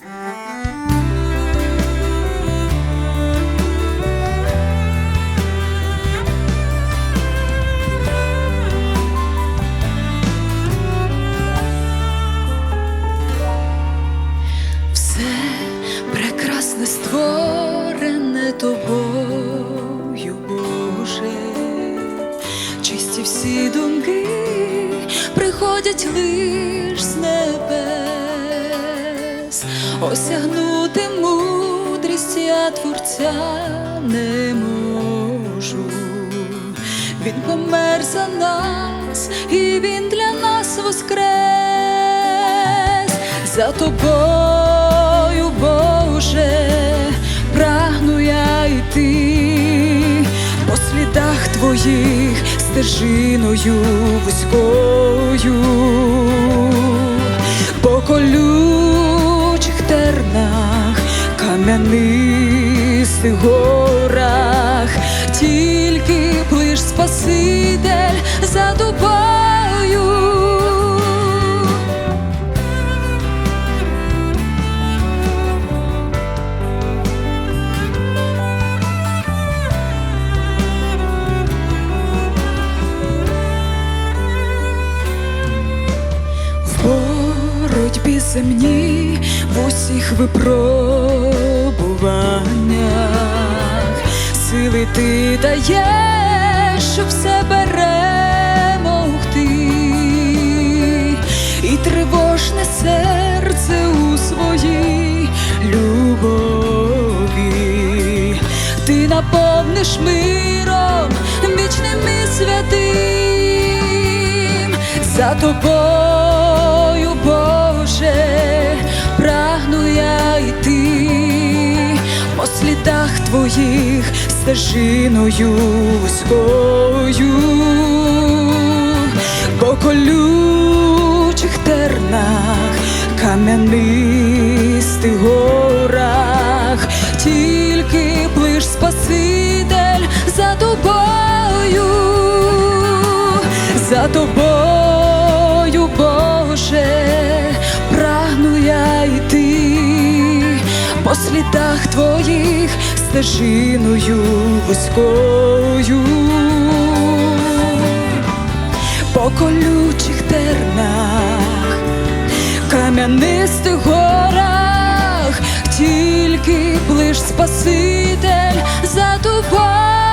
Все прекрасне створене тобою, Боже, чисті всі думки приходять лиш осягнути мудрість я творця не можу. Він помер за нас, і він для нас воскрес. За тобою, Боже, прагну я йти. По слідах твоїх стежиною вузькою, кам'янистих горах, тільки плиш Спаситель за тобою. Боротьбі земні в усіх випробуваннях сили ти даєш, щоб все перемогти, і тривожне серце у своїй любові, ти наповниш миром вічним і святим. За тобою, слідах твоїх стежиною вузькою, по колючих тернах, кам'янистих горах, тільки плиш Спаситель за тобою, за тобою, Боже, по слідах твоїх стежиною вузькою, по колючих тернах, кам'янистих горах, тільки ближ Спаситель за тобою.